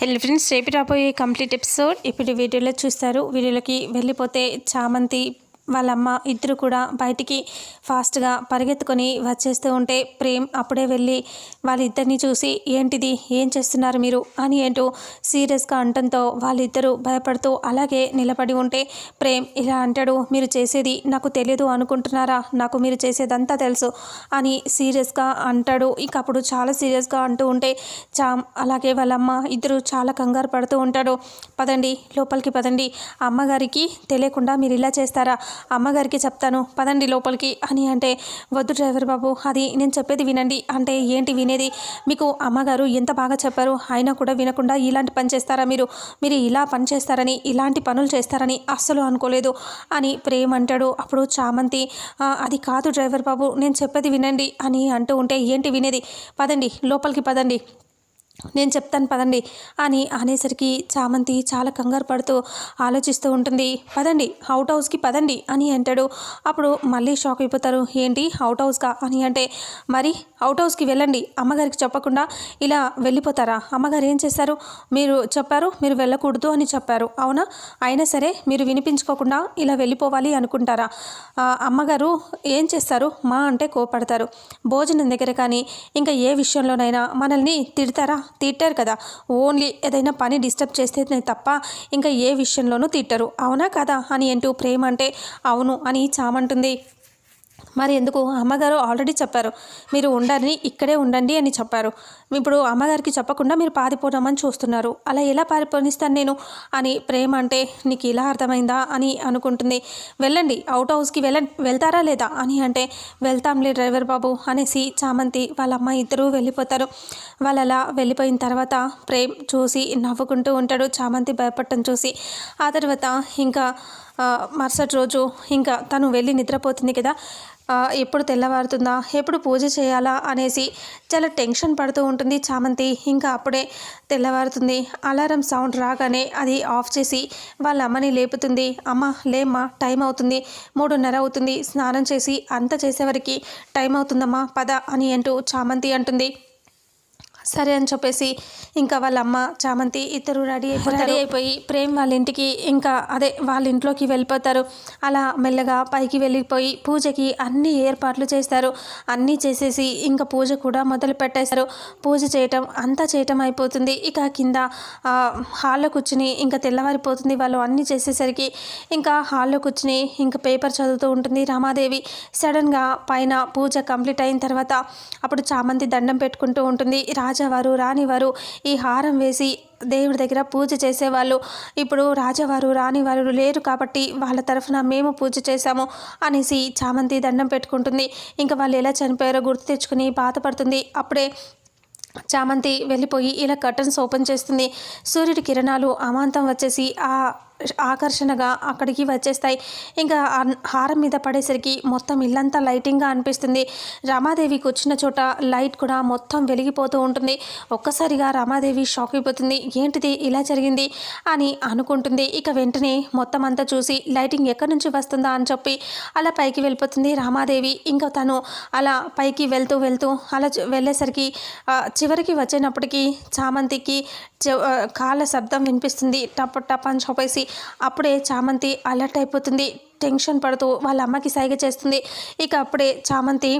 Hello friends రేపు రాబోయే complete episode ఇప్పుడు వీడియోలో చూస్తారు. వీడియోలోకి వెళ్ళిపోతే చామంతి వాళ్ళమ్మ ఇద్దరు కూడా బయటికి ఫాస్ట్గా పరిగెత్తుకొని వచ్చేస్తూ ఉంటే ప్రేమ్ అప్పుడే వెళ్ళి వాళ్ళిద్దరిని చూసి ఏంటిది? ఏం చేస్తున్నారు మీరు? అని ఏంటో సీరియస్గా అంటంతో వాళ్ళిద్దరూ భయపడుతూ అలాగే నిలబడి ఉంటే ప్రేమ్ ఇలా అంటాడు మీరు చేసేది నాకు తెలియదు అనుకుంటున్నారా? నాకు మీరు చేసేదంతా తెలుసు అని సీరియస్గా అంటాడు. ఇక అప్పుడు చాలా సీరియస్గా అంటూ ఉంటే చామ్ అలాగే వాళ్ళమ్మ ఇద్దరు చాలా కంగారు పడుతూ ఉంటాడు పదండి లోపలికి పదండి. అమ్మగారికి తెలియకుండా మీరు ఇలా చేస్తారా? అమ్మగారికి చెప్తాను. పదండి లోపలికి. అని అంటే వద్దు డ్రైవర్ బాబు అది నేను చెప్పేది వినండి. అంటే ఏంటి వినేది? మీకు అమ్మగారు ఎంత బాగా చెప్పారు? అయినా కూడా వినకుండా ఇలాంటి పని చేస్తారా మీరు? మీరు ఇలా పని చేస్తారని ఇలాంటి పనులు చేస్తారని అస్సలు అనుకోలేదు. అని ప్రేమ్ అంటాడు. అప్పుడు చామంతి అది కాదు డ్రైవర్ బాబు నేను చెప్పేది వినండి. అని అంటూ ఉంటే ఏంటి వినేది? పదండి లోపలికి పదండి. నేను చెప్తాను పదండి. అని అనేసరికి చామంతి చాలా కంగారు పడుతూ ఆలోచిస్తూ ఉంటుంది. పదండి అవుట్ హౌస్కి పదండి అని అంటాడు. అప్పుడు మళ్ళీ షాక్ అయిపోతారు. ఏంటి అవుట్ హౌస్కా అని అంటే మరి అవుట్ హౌస్కి వెళ్ళండి. అమ్మగారికి చెప్పకుండా ఇలా వెళ్ళిపోతారా? అమ్మగారు ఏం చేశారు? మీరు చెప్పారు మీరు వెళ్ళకూడదు అని చెప్పారు. అవునా? అయినా సరే మీరు వినిపించుకోకుండా ఇలా వెళ్ళిపోవాలి అనుకుంటారా? అమ్మగారు ఏం చేస్తారు? మా అంటే కోపడతారు. భోజనం దగ్గర కానీ ఇంకా ఏ విషయంలోనైనా మనల్ని తిడతారా? తిట్టారు కదా. ఓన్లీ ఏదైనా పని డిస్టర్బ్ చేస్తే తప్ప ఇంకా ఏ విషయంలోనూ తిట్టరు. అవునా కదా? అని అంటూ ప్రేమ అంటే అవును అని చామంటుంది. మరి ఎందుకు? అమ్మగారు ఆల్రెడీ చెప్పారు మీరు ఉండాలని ఇక్కడే ఉండండి అని చెప్పారు. ఇప్పుడు అమ్మగారికి చెప్పకుండా మీరు పారిపోదామని చూస్తున్నారు. అలా ఎలా పారిపోనిస్తాను నేను? అని ప్రేమ అంటే నీకు ఇలా అర్థమైందా అని అనుకుంటుంది. వెళ్ళండి అవుట్ హౌస్కి వెళ్ళ వెళ్తారా లేదా అని అంటే వెళ్తాంలే డ్రైవర్ బాబు అనేసి చామంతి వాళ్ళ అమ్మ ఇద్దరూ వెళ్ళిపోతారు. వాళ్ళు అలా వెళ్ళిపోయిన తర్వాత ప్రేమ్ చూసి నవ్వుకుంటూ ఉంటాడు చామంతి భయపడటం చూసి. ఆ తర్వాత ఇంకా మరుసటి రోజు ఇంకా తను వెళ్ళి నిద్రపోతుంది కదా. ఎప్పుడు తెల్లవారుతుందా? ఎప్పుడు పూజ చేయాలా? అనేసి చాలా టెన్షన్ పడుతూ ఉంటుంది చామంతి. ఇంకా అప్పుడే తెల్లవారుతుంది. అలారం సౌండ్ రాగానే అది ఆఫ్ చేసి వాళ్ళ అమ్మని లేపుతుంది. అమ్మ లేమ్మా టైం అవుతుంది. మూడున్నర అవుతుంది. స్నానం చేసి అంత చేసేవరకు టైం అవుతుందమ్మా పద అని అంటూ చామంతి అంటుంది. సరే అని చెప్పేసి ఇంకా వాళ్ళ అమ్మ చామంతి ఇద్దరు రెడీ అయిపోయి రెడీ అయిపోయి ప్రేమ్ వాళ్ళ ఇంటికి ఇంకా అదే వాళ్ళ ఇంట్లోకి వెళ్ళిపోతారు. అలా మెల్లగా పైకి వెళ్ళిపోయి పూజకి అన్ని ఏర్పాట్లు చేస్తారు. అన్నీ చేసేసి ఇంకా పూజ కూడా మొదలు పెట్టేశారు. పూజ చేయటం అంతా చేయటం అయిపోతుంది. ఇక కింద హాల్లో కూర్చుని ఇంకా తెల్లవారిపోతుంది. వాళ్ళు అన్నీ చేసేసరికి ఇంకా హాల్లో కూర్చుని ఇంకా పేపర్ చదువుతూ ఉంటుంది రామాదేవి. సడన్గా పైన పూజ కంప్లీట్ అయిన తర్వాత అప్పుడు చామంతి దండం పెట్టుకుంటూ ఉంటుంది. రాజావారు రాణివారు ఈ హారం వేసి దేవుడి దగ్గర పూజ చేసేవాళ్ళు. ఇప్పుడు రాజావారు రాణివారు లేరు కాబట్టి వాళ్ళ తరఫున మేము పూజ చేశాము అనేసి చామంతి దండం పెట్టుకుంటుంది. ఇంకా వాళ్ళు ఎలా చనిపోయారో గుర్తు తెచ్చుకుని బాధపడుతుంది. అప్పుడే చామంతి వెళ్ళిపోయి ఇలా కర్టన్స్ ఓపెన్ చేస్తుంది. సూర్యుడి కిరణాలు అమాంతం వచ్చేసి ఆ ఆకర్షణగా అక్కడికి వచ్చేస్తాయి. ఇంకా హారం మీద పడేసరికి మొత్తం ఇల్లంతా లైటింగ్గా అనిపిస్తుంది. రమాదేవి కూర్చున్న చోట లైట్ కూడా మొత్తం వెలిగిపోతూ ఉంటుంది. ఒక్కసారిగా రమాదేవి షాక్ అయిపోతుంది. ఏంటిది? ఇలా జరిగింది? అని అనుకుంటుంది. ఇక వెంటనే మొత్తం అంతా చూసి లైటింగ్ ఎక్కడి నుంచి వస్తుందా అని చెప్పి అలా పైకి వెళ్ళిపోతుంది రామాదేవి. ఇంకా తను అలా పైకి వెళ్తూ వెళ్తూ అలా వెళ్ళేసరికి చివరికి వచ్చేటప్పటికి చామంతికి చె- కాళ్ళ శబ్దం వినిపిస్తుంది. టప్ టప్ అని చెప్పేసి అప్పుడే చామంతి అలర్ట్ అయిపోతుంది టెన్షన్ పడుతూ వాళ్ళ అమ్మకి సైగ చేస్తుంది. ఇక అప్పుడే చామంతి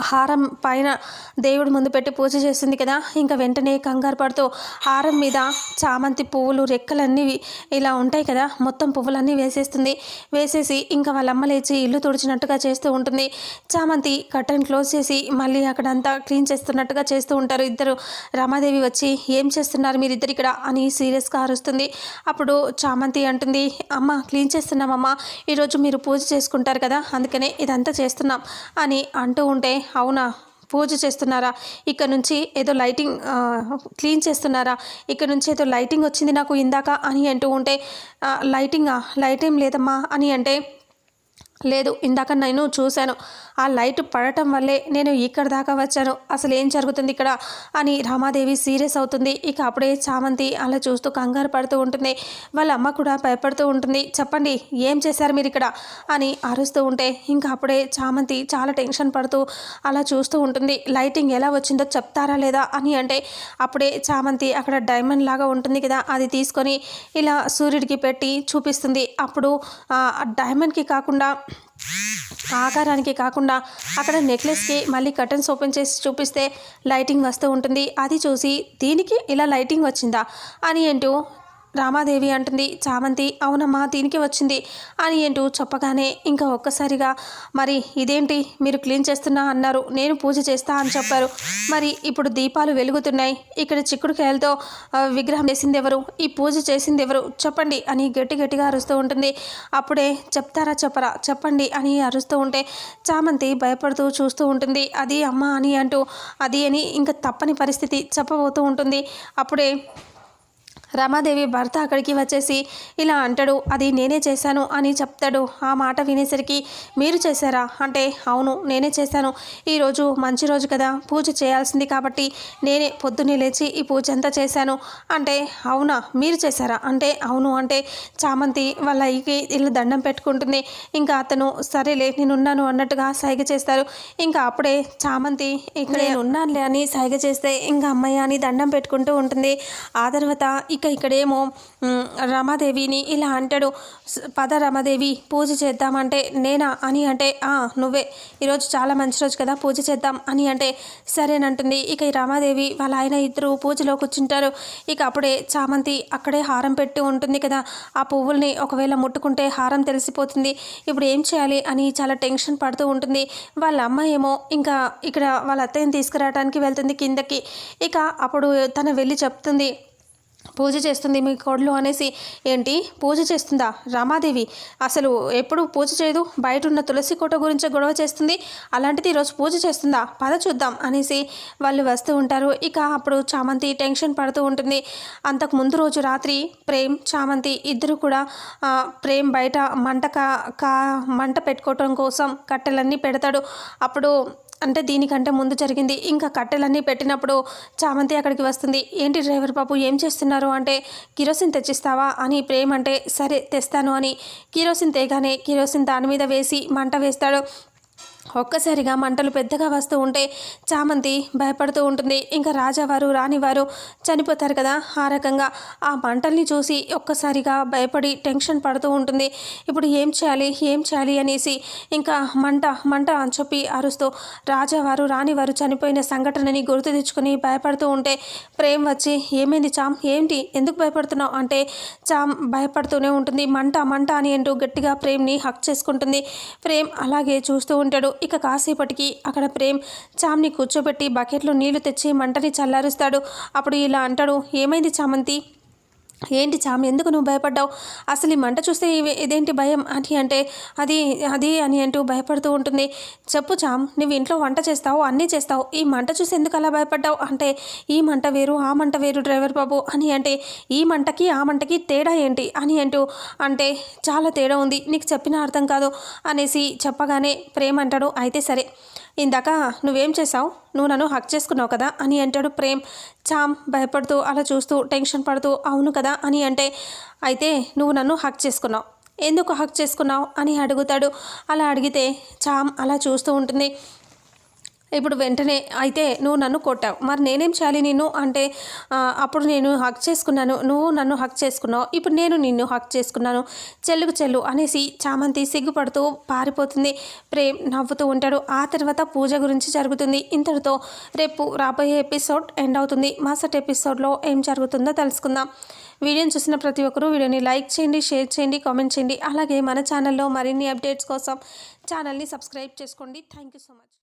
హారం పైన దేవుడి ముందు పెట్టి పూజ చేస్తుంది కదా. ఇంకా వెంటనే కంగారు పడుతూ హారం మీద చామంతి పువ్వులు రెక్కలన్నీ ఇలా ఉంటాయి కదా. మొత్తం పువ్వులన్నీ వేసేస్తుంది. వేసేసి ఇంకా వాళ్ళమ్మ లేచి ఇల్లు తుడిచినట్టుగా చేస్తూ ఉంటుంది. చామంతి కర్టన్ క్లోజ్ చేసి మళ్ళీ అక్కడంతా క్లీన్ చేస్తున్నట్టుగా చేస్తూ ఉంటారు. ఇద్దరు రమాదేవి వచ్చి ఏం చేస్తున్నారు మీరిద్దరు ఇక్కడ? అని సీరియస్గా అరుస్తుంది. అప్పుడు చామంతి అంటుంది అమ్మ క్లీన్ చేస్తున్నామమ్మా. ఈరోజు మీరు పూజ చేసుకుంటారు కదా. అందుకనే ఇదంతా చేస్తున్నాం అని అంటూ ఉంటే అవునా? పూజ చేస్తున్నారా? ఇక్కడ నుంచి ఏదో లైటింగ్ క్లీన్ చేస్తున్నారా? ఇక్కడ నుంచి ఏదో లైటింగ్ వచ్చింది నాకు ఇందాక అని అంటూ ఉంటే లైటింగా? లైట్ ఏం లేదమ్మా అని అంటే లేదు ఇందాక నేను చూశాను. ఆ లైట్ పడటం వల్లే నేను ఇక్కడ దాకా వచ్చాను. అసలు ఏం జరుగుతుంది ఇక్కడ? అని రామాదేవి సీరియస్ అవుతుంది. ఇక అప్పుడే చామంతి అలా చూస్తూ కంగారు పడుతూ ఉంటుంది. వాళ్ళ అమ్మ కూడా భయపడుతూ ఉంటుంది. చెప్పండి ఏం చేశారు మీరు ఇక్కడ? అని అరుస్తూ ఉంటే ఇంకా అప్పుడే చామంతి చాలా టెన్షన్ పడుతూ అలా చూస్తూ ఉంటుంది. లైటింగ్ ఎలా వచ్చిందో చెప్తారా లేదా అని అంటే అప్పుడే చామంతి అక్కడ డైమండ్ లాగా ఉంటుంది కదా అది తీసుకొని ఇలా సూర్యుడికి పెట్టి చూపిస్తుంది. అప్పుడు డైమండ్కి కాకుండా ఆకారానికి కాకుండా అక్కడ నెక్లెస్కి మళ్ళీ కర్టన్స్ ఓపెన్ చేసి చూపిస్తే లైటింగ్ వస్తూ ఉంటుంది. అది చూసి దీనికి ఇలా లైటింగ్ వచ్చిందా అని అంటూ రామాదేవి అంటుంది చామంతి అవునమ్మా దీనికి వచ్చింది అని ఏంటూ చెప్పగానే ఇంకా ఒక్కసారిగా మరి ఇదేంటి? మీరు క్లీన్ చేస్తున్నా అన్నారు. నేను పూజ చేస్తా అని చెప్పారు. మరి ఇప్పుడు దీపాలు వెలుగుతున్నాయి. ఇక్కడ చిక్కుడుకాయలతో విగ్రహం చేసింది ఎవరు? ఈ పూజ చేసింది ఎవరు? చెప్పండి అని గట్టి గట్టిగా అరుస్తూ ఉంటుంది. అప్పుడే చెప్తారా చెప్పరా? చెప్పండి అని అరుస్తూ ఉంటే చామంతి భయపడుతూ చూస్తూ ఉంటుంది. అది అమ్మ అని అంటూ అది అని ఇంకా తప్పని పరిస్థితి చెప్పబోతూ ఉంటుంది. అప్పుడే రమాదేవి భర్త అక్కడికి వచ్చేసి ఇలా అంటాడు అది నేనే చేశాను అని చెప్తాడు. ఆ మాట వినేసరికి మీరు చేశారా? అంటే అవును నేనే చేశాను. ఈరోజు మంచి రోజు కదా పూజ చేయాల్సింది కాబట్టి నేనే పొద్దున్నే లేచి ఈ పూజ అంతా చేశాను. అంటే అవునా మీరు చేశారా? అంటే అవును. అంటే చామంతి వాళ్ళ అయ్యకి ఇలా దండం పెట్టుకుంటుంది. ఇంకా అతను సరేలే నేను ఉన్నాను అన్నట్టుగా సైగ చేస్తారు. ఇంకా అప్పుడే చామంతి ఇక్కడ నేను ఉన్నానులే అని సైగ చేస్తే ఇంకా అమ్మయ్య అని దండం పెట్టుకుంటూ ఉంటుంది. ఆ తర్వాత ఇక ఇక్కడేమో రమాదేవిని ఇలా అంటాడు. పద రమాదేవి పూజ చేద్దామంటే నేనా? అని అంటే "ఆ, నువ్వే. ఈరోజు చాలా మంచి రోజు కదా పూజ చేద్దాం అని అంటే సరేనంటుంది. ఇక ఈ రమాదేవి వాళ్ళ ఆయన ఇద్దరు పూజలో కూర్చుంటారు. ఇక అప్పుడే చామంతి అక్కడే హారం పెట్టి ఉంటుంది కదా ఆ పువ్వుల్ని ఒకవేళ ముట్టుకుంటే హారం తెలిసిపోతుంది. ఇప్పుడు ఏం చేయాలి? అని చాలా టెన్షన్ పడుతూ ఉంటుంది. వాళ్ళ అమ్మ ఏమో ఇంకా ఇక్కడ వాళ్ళ అత్తయ్యని తీసుకురావడానికి వెళ్తుంది కిందకి. ఇక అప్పుడు తను వెళ్ళి చెప్తుంది పూజ చేస్తుంది మీ కోడలు అనేసి ఏంటి? పూజ చేస్తుందా? రామాదేవి అసలు ఎప్పుడు పూజ చేయదు? బయట ఉన్న తులసి కోట గురించి గొడవ చేస్తుంది. అలాంటిది ఈరోజు పూజ చేస్తుందా? పద చూద్దాం అనేసి వాళ్ళు వస్తూ ఉంటారు. ఇక అప్పుడు చామంతి టెన్షన్ పడుతూ ఉంటుంది. అంతకు ముందు రోజు రాత్రి ప్రేమ్ చామంతి ఇద్దరు కూడా ప్రేమ్ బయట మంట కా కా మంట పెట్టుకోవటం కోసం కట్టెలన్నీ పెడతాడు. అప్పుడు అంటే దీనికంటే ముందు జరిగింది. ఇంకా కట్టెలన్నీ పెట్టినప్పుడు చామంతి అక్కడికి వస్తుంది. ఏంటి డ్రైవర్ బాబు ఏం చేస్తున్నారు? అంటే కిరోసిన్ తెచ్చిస్తావా అని ప్రేమ్ అంటే సరే తెస్తాను అని. కిరోసిన్ తేగానే కిరోసిన్ దాని మీద వేసి మంట వేస్తాడు. ఒక్కసారిగా మంటలు పెద్దగా వస్తూ ఉంటే చామంతి భయపడుతూ ఉంటుంది. ఇంకా రాజావారు రాణివారు చనిపోతారు కదా. ఆ రకంగా ఆ మంటల్ని చూసి ఒక్కసారిగా భయపడి టెన్షన్ పడుతూ ఉంటుంది. ఇప్పుడు ఏం చేయాలి ఏం చేయాలి అనేసి ఇంకా మంట మంట అని చెప్పి అరుస్తూ రాజావారు రాణివారు చనిపోయిన సంఘటనని గుర్తు తెచ్చుకొని భయపడుతూ ఉంటే ప్రేమ్ వచ్చి ఏమైంది చామ్? ఏంటి? ఎందుకు భయపడుతున్నావు? అంటే చామ్ భయపడుతూనే ఉంటుంది. మంట మంట అని అంటూ గట్టిగా ప్రేమ్ని హక్ చేసుకుంటుంది. ప్రేమ్ అలాగే చూస్తూ ఉంటాడు. ఇక కాసేపటికి అక్కడ ప్రేమ్ చామ్ని కూర్చోబెట్టి బకెట్లో నీళ్ళు తెచ్చి మంటని చల్లారుస్తాడు. అప్పుడు ఇలా అంటాడు ఏమైంది చామంతి? ఏంటి చామ్ ఎందుకు నువ్వు భయపడ్డావు? అసలు ఈ మంట చూస్తే ఇదేంటి భయం? అని అంటే అది అది అని అంటూ భయపడుతూ ఉంటుంది. చెప్పు చామ్ నువ్వు ఇంట్లో వంట చేస్తావు అన్నీ చేస్తావు. ఈ మంట చూసి ఎందుకు అలా భయపడ్డావు? అంటే ఈ మంట వేరు ఆ మంట వేరు డ్రైవర్ బాబు. అని అంటే ఈ మంటకి ఆ మంటకి తేడా ఏంటి? అని అంటూ అంటే చాలా తేడా ఉంది. నీకు చెప్పిన అర్థం కాదు అనేసి చెప్పగానే ప్రేమ అంటాడు. అయితే సరే ఇందాక నువ్వేం చేసావు నువ్వు నన్ను హక్ చేసుకున్నావు కదా అని అంటాడు ప్రేమ్. చామ్ భయపడుతూ అలా చూస్తూ టెన్షన్ పడుతూ అవును కదా అని అంటే అయితే నువ్వు నన్ను హక్ చేసుకున్నావు. ఎందుకు హక్ చేసుకున్నావు అని అడుగుతాడు. అలా అడిగితే చామ్ అలా చూస్తూ ఉంటుంది. ఇప్పుడు వెంటనే అయితే నువ్వు నన్ను కొట్టావు. మరి నేనేం చేయాలి నేను అంటే అప్పుడు నేను హక్ చేసుకున్నాను. నువ్వు నన్ను హక్ చేసుకున్నావు. ఇప్పుడు నేను నిన్ను హక్ చేసుకున్నాను. చెల్లుకు చెల్లు అనేసి చామంతి సిగ్గుపడుతూ పారిపోతుంది. ప్రేమ్ నవ్వుతూ ఉంటాడు. ఆ తర్వాత పూజ గురించి జరుగుతుంది. ఇంతటితో రేపు రాబోయే ఎపిసోడ్ ఎండ్ అవుతుంది. మరుసటి ఎపిసోడ్లో ఏం జరుగుతుందో తెలుసుకుందాం. వీడియోని చూసిన ప్రతి ఒక్కరూ వీడియోని లైక్ చేయండి షేర్ చేయండి కామెంట్ చేయండి. అలాగే మన ఛానల్లో మరిన్ని అప్డేట్స్ కోసం ఛానల్ని సబ్స్క్రైబ్ చేసుకోండి. Thank you so much.